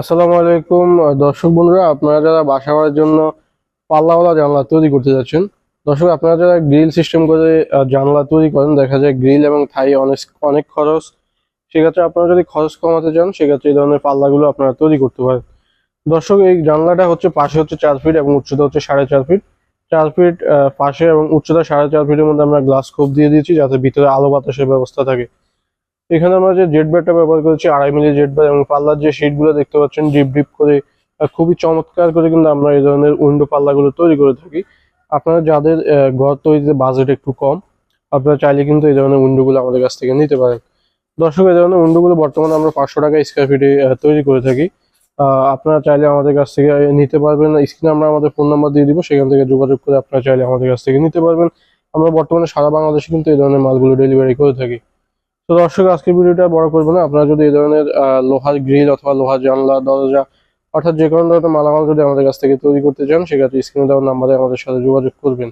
আসসালামু আলাইকুম। দর্শক বন্ধুরা, আপনারা যারা বাসা বাড়ির জন্য পাল্লাওয়ালা জানলা তৈরি করতে যাচ্ছেন, দর্শক, আপনারা যারা গ্রিল সিস্টেম করে জানলা তৈরি করেন, দেখা যায় গ্রিল এবং থাই অনেক অনেক খরচ। সেক্ষেত্রে আপনারা যদি খরচ কমাতে চান, সেক্ষেত্রে এই ধরনের পাল্লাগুলো আপনারা তৈরি করতে পারেন। দর্শক, এই জানলাটা হচ্ছে পাশে হচ্ছে চার ফিট এবং উচ্চতা হচ্ছে সাড়ে চার ফিট। চার ফিট পাশে এবং উচ্চতা সাড়ে চার ফিটের মধ্যে আমরা গ্লাস কোপ দিয়ে দিয়েছি, যাতে ভিতরে আলো বাতাসের ব্যবস্থা থাকে। এখানে আমরা যে জেট ব্যাটটা ব্যবহার করেছি, আড়াই মিলি জেট ব্যাট এবং পাল্লার যে শিটগুলো দেখতে পাচ্ছেন ডিপ ডিপ করে খুবই চমৎকার করে কিন্তু আমরা এই ধরনের উইন্ডো পাল্লাগুলো তৈরি করে থাকি। আপনারা যাদের ঘর তৈরিতে বাজেট একটু কম, আপনারা চাইলে কিন্তু এই ধরনের উইন্ডোগুলো আমাদের কাছ থেকে নিতে পারেন। দর্শক, এই ধরনের উইন্ডোগুলো বর্তমানে আমরা পাঁচশো টাকা স্কোয়ার ফিটে তৈরি করে থাকি। আপনারা চাইলে আমাদের কাছ থেকে নিতে পারবেন স্ক্রিনে আমরা আমাদের ফোন নাম্বার দিয়ে দিব, সেখান থেকে যোগাযোগ করে আপনারা চাইলে আমাদের কাছ থেকে নিতে পারবেন। আমরা বর্তমানে সারা বাংলাদেশে কিন্তু এই ধরনের মালগুলো ডেলিভারি করে থাকি। তো দর্শক, আজকের ভিডিওটা বড় করব না। আপনারা যদি এই ধরনের লোহার গ্রিল অথবা লোহার জানলা, দরজা অর্থাৎ যে কোনো ধরনের মালামাল যদি আমাদের কাছ থেকে তৈরি করতে চান, সেক্ষেত্রে স্ক্রিনে দেওয়ার নাম্বারে আমাদের সাথে যোগাযোগ করবেন।